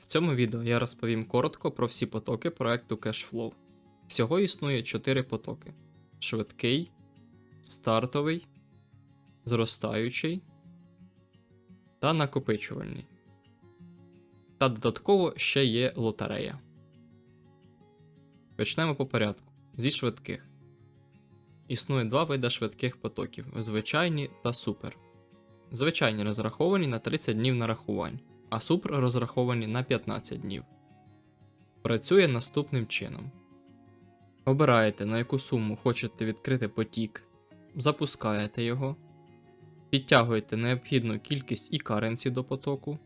В цьому відео я розповім коротко про всі потоки проекту Cashflow. Всього існує 4 потоки: швидкий, стартовий, зростаючий та накопичувальний. Та додатково ще є лотерея. Почнемо по порядку зі швидких. Існує два види швидких потоків: звичайні та супер. Звичайні розраховані на 30 днів нарахувань, а супер розраховані на 15 днів. Працює наступним чином: обираєте, на яку суму хочете відкрити потік, запускаєте його, підтягуєте необхідну кількість і каренсі до потоку.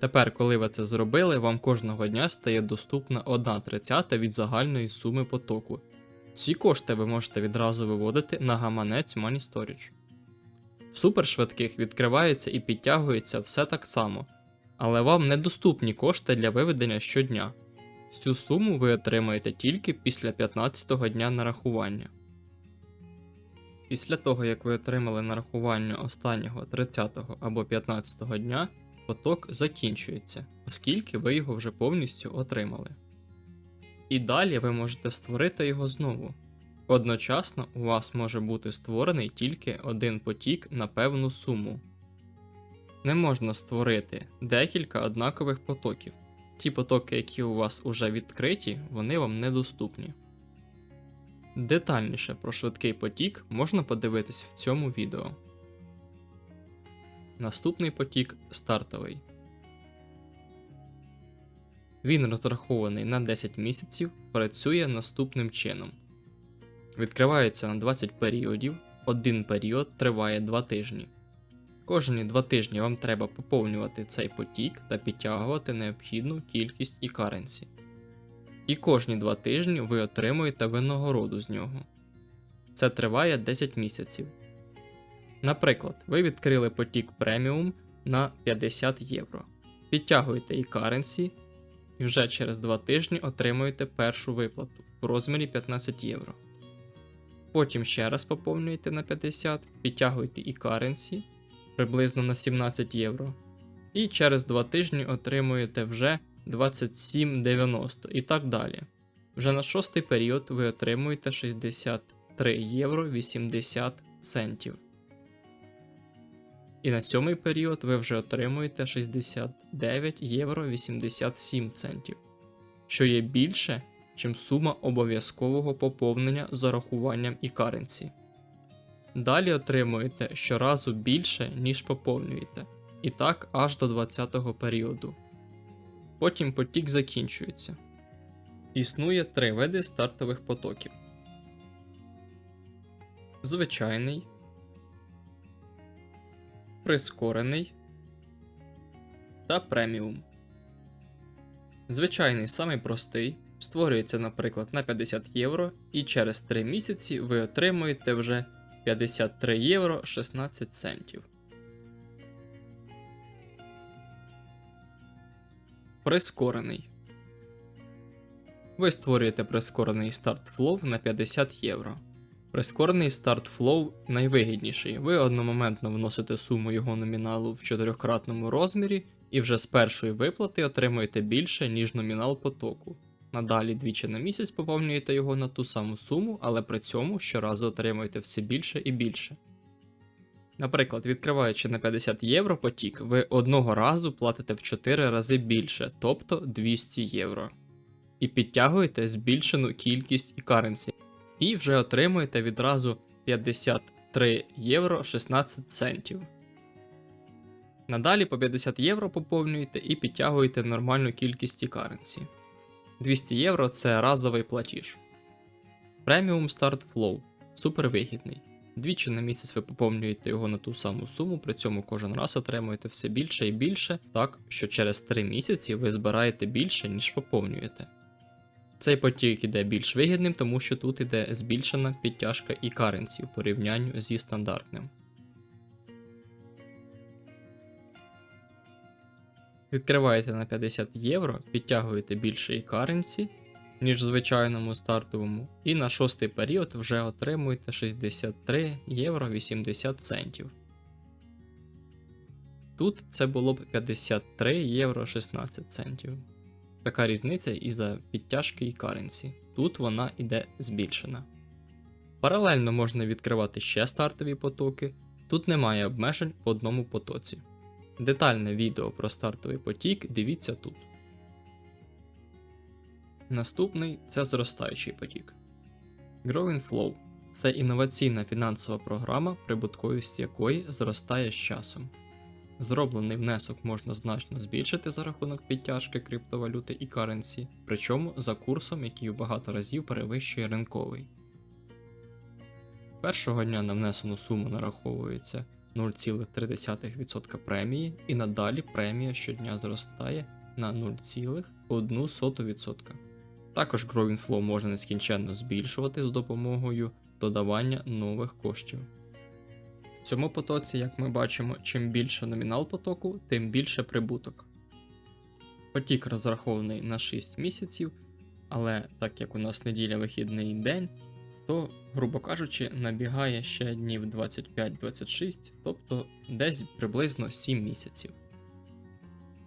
Тепер, коли ви це зробили, вам кожного дня стає доступна 1 тридцята від загальної суми потоку. Ці кошти ви можете відразу виводити на гаманець Money Storage. Супершвидких відкривається і підтягується все так само, але вам недоступні кошти для виведення щодня. Цю суму ви отримаєте тільки після 15-го дня нарахування. Після того, як ви отримали нарахування останнього 30-го або 15-го дня, поток закінчується, оскільки ви його вже повністю отримали. І далі ви можете створити його знову. Одночасно у вас може бути створений тільки один потік на певну суму. Не можна створити декілька однакових потоків. Ті потоки, які у вас уже відкриті, вони вам недоступні. Детальніше про швидкий потік можна подивитись в цьому відео. Наступний потік стартовий. Він розрахований на 10 місяців, працює наступним чином. Відкривається на 20 періодів, один період триває 2 тижні. Кожні 2 тижні вам треба поповнювати цей потік та підтягувати необхідну кількість і каренсі. І кожні 2 тижні ви отримуєте винагороду з нього. Це триває 10 місяців. Наприклад, ви відкрили потік преміум на 50 євро. Підтягуєте і каренсі, і вже через 2 тижні отримуєте першу виплату в розмірі 15 євро. Потім ще раз поповнюєте на 50, підтягуєте і каренсі приблизно на 17 євро. І через 2 тижні отримуєте вже 27,90 і так далі. Вже на шостий період ви отримуєте 63 євро 80 центів. І на сьомий період ви вже отримуєте 69 євро 87 центів, що є більше, чим сума обов'язкового поповнення з урахуванням і каренсі. Далі отримуєте щоразу більше, ніж поповнюєте, і так аж до 20-го періоду. Потім потік закінчується. Існує три види стартових потоків: звичайний, прискорений та преміум. Звичайний самий простий. Створюється, наприклад, на 50 євро, і через 3 місяці ви отримуєте вже 53 євро 16 центів. Прискорений. Ви створюєте прискорений старт Flow на 50 євро. Прискорений старт Flow найвигідніший. Ви одномоментно вносите суму його номіналу в чотирьохкратному розмірі і вже з першої виплати отримуєте більше, ніж номінал потоку. Надалі двічі на місяць поповнюєте його на ту саму суму, але при цьому щоразу отримуєте все більше і більше. Наприклад, відкриваючи на 50 євро потік, ви одного разу платите в 4 рази більше, тобто 200 євро. І підтягуєте збільшену кількість і каренсі. І вже отримуєте відразу 53 євро 16 центів. Надалі по 50 євро поповнюєте і підтягуєте нормальну кількість і каренсі. 200 євро це разовий платіж. Преміум Start Flow супервигідний. Двічі на місяць ви поповнюєте його на ту саму суму, при цьому кожен раз отримуєте все більше і більше, так що через 3 місяці ви збираєте більше, ніж поповнюєте. Цей потік іде більш вигідним, тому що тут іде збільшена підтяжка і каренсі в порівнянні зі стандартним. Відкриваєте на 50 євро, підтягуєте більше і каренсі, ніж звичайному стартовому, і на шостий період вже отримуєте 63 євро 80 центів. Тут це було б 53 євро 16 центів. Така різниця із-за підтяжки і каренсі. Тут вона іде збільшена. Паралельно можна відкривати ще стартові потоки, тут немає обмежень по одному потоці. Детальне відео про стартовий потік дивіться тут. Наступний це зростаючий потік. Growing Flow це інноваційна фінансова програма, прибутковість якої зростає з часом. Зроблений внесок можна значно збільшити за рахунок підтяжки криптовалюти і каренсі, причому за курсом, який в багато разів перевищує ринковий. Першого дня на внесену суму нараховується 0,3% премії, і надалі премія щодня зростає на 0,1%. Також Growing Flow можна нескінченно збільшувати з допомогою додавання нових коштів. В цьому потоці, як ми бачимо, чим більше номінал потоку, тим більше прибуток. Потік розрахований на 6 місяців, але так як у нас неділя вихідний день, то, грубо кажучи, набігає ще днів 25-26, тобто десь приблизно 7 місяців.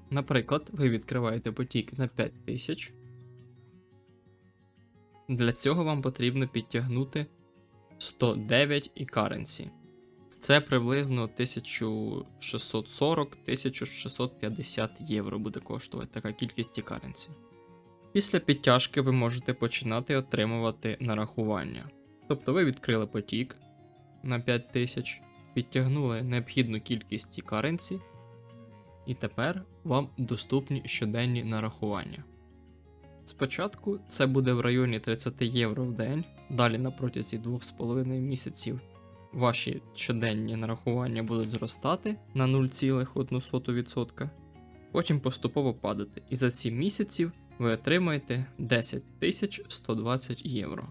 Наприклад, ви відкриваєте потік на 5000. Для цього вам потрібно підтягнути 109 і currency. Це приблизно 1640-1650 євро буде коштувати така кількість і currency. Після підтяжки ви можете починати отримувати нарахування. Тобто ви відкрили потік на 5000, підтягнули необхідну кількість і currency, і тепер вам доступні щоденні нарахування. Спочатку це буде в районі 30 євро в день, далі на протязі 2,5 місяців ваші щоденні нарахування будуть зростати на 0,1%, потім поступово падати, і за 7 місяців ви отримаєте 10 120 євро.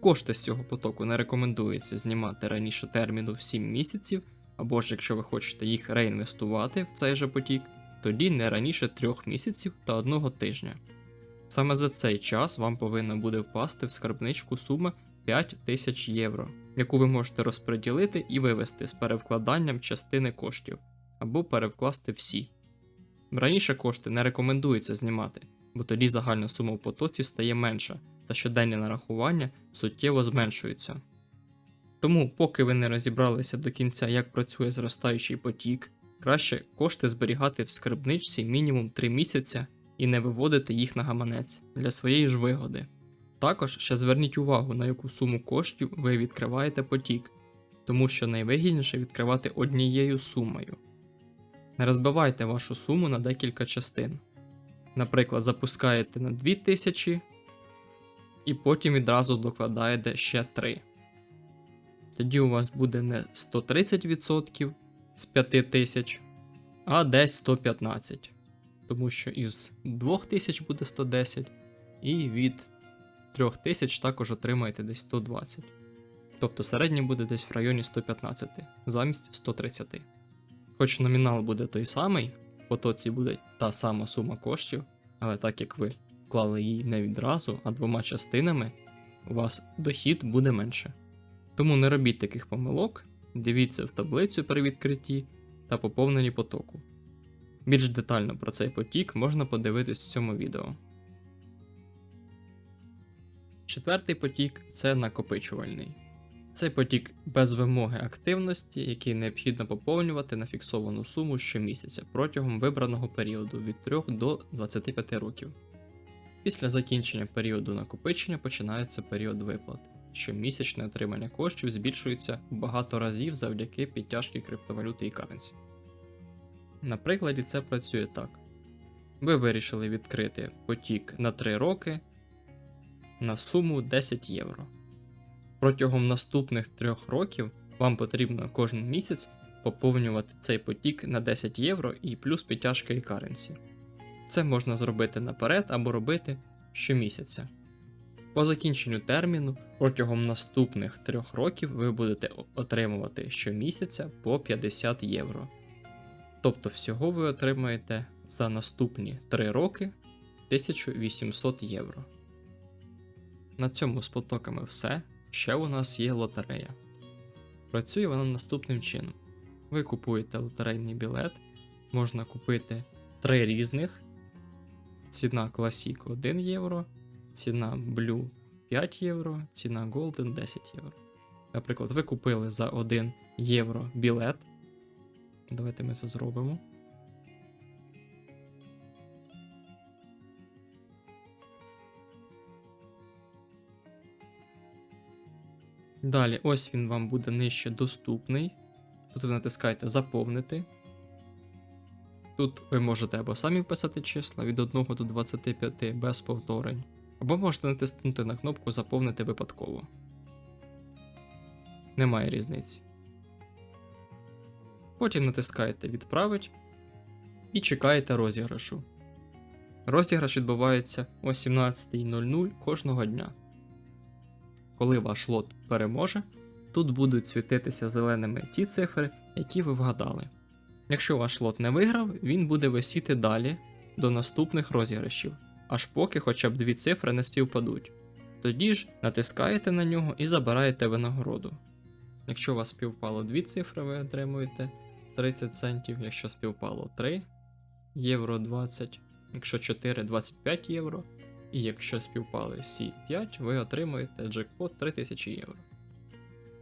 Кошти з цього потоку не рекомендується знімати раніше терміну в 7 місяців, або ж якщо ви хочете їх реінвестувати в цей же потік, тоді не раніше 3 місяців та 1 тижня. Саме за цей час вам повинна буде впасти в скарбничку сума 5000 євро, яку ви можете розподілити і вивести з перевкладанням частини коштів, або перевкласти всі. Раніше кошти не рекомендується знімати, бо тоді загальна сума в потоці стає менша, та щоденні нарахування суттєво зменшуються. Тому, поки ви не розібралися до кінця, як працює зростаючий потік, краще кошти зберігати в скарбничці мінімум 3 місяця і не виводити їх на гаманець для своєї ж вигоди. Також ще зверніть увагу, на яку суму коштів ви відкриваєте потік, тому що найвигідніше відкривати однією сумою. Не розбивайте вашу суму на декілька частин. Наприклад, запускаєте на 2000 і потім відразу докладаєте ще 3. Тоді у вас буде не 130% з 5000, а десь 115 тому що із 2000 буде 110, і від 3000 також отримаєте десь 120. Тобто середній буде десь в районі 115 замість 130. Хоч номінал буде той самий, потоці буде та сама сума коштів, але так як ви вклали її не відразу, а двома частинами, у вас дохід буде менше. Тому не робіть таких помилок, дивіться в таблицю при відкритті та поповненні потоку. Більш детально про цей потік можна подивитись в цьому відео. Четвертий потік це накопичувальний. Цей потік без вимоги активності, який необхідно поповнювати на фіксовану суму щомісяця протягом вибраного періоду від 3 до 25 років. Після закінчення періоду накопичення починається період виплат. Щомісячне отримання коштів збільшується багато разів завдяки підтяжки криптовалюти і каренсі. На прикладі це працює так. Ви вирішили відкрити потік на 3 роки на суму 10 євро. Протягом наступних 3 років вам потрібно кожен місяць поповнювати цей потік на 10 євро і плюс підтяжка і каренсі. Це можна зробити наперед або робити щомісяця. По закінченню терміну протягом наступних 3 років ви будете отримувати щомісяця по 50 євро. Тобто всього ви отримаєте за наступні 3 роки 1800 євро. На цьому з потоками все. Ще у нас є лотерея. Працює вона наступним чином: ви купуєте лотерейний білет можна купити три різних. Ціна Classic 1 євро, ціна Blue 5 євро, ціна Golden 10 євро. Наприклад, ви купили за 1 євро білет. Давайте ми це зробимо. Далі, ось він вам буде нижче доступний. Тут ви натискаєте Заповнити. Тут ви можете або самі вписати числа від 1 до 25 без повторень, або можете натиснути на кнопку Заповнити випадково. Немає різниці. Потім натискаєте Відправить і чекаєте розіграшу. Розіграш відбувається о 17.00 кожного дня. Коли ваш лот переможе, тут будуть світитися зеленими ті цифри, які ви вгадали. Якщо ваш лот не виграв, він буде висіти далі до наступних розіграшів, аж поки хоча б дві цифри не співпадуть. Тоді ж натискаєте на нього і забираєте винагороду. Якщо у вас співпало дві цифри, ви отримуєте 30 центів, якщо співпало 3 євро 20, якщо 4 25 євро, і якщо співпали всі 5, ви отримуєте джекпот 3000 євро.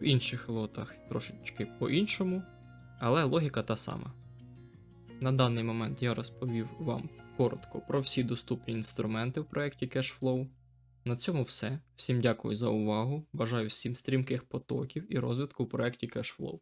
В інших лотах трошечки по-іншому, але логіка та сама. На даний момент я розповів вам коротко про всі доступні інструменти в проєкті Cashflow. На цьому все. Всім дякую за увагу. Бажаю всім стрімких потоків і розвитку в проєкті Cashflow.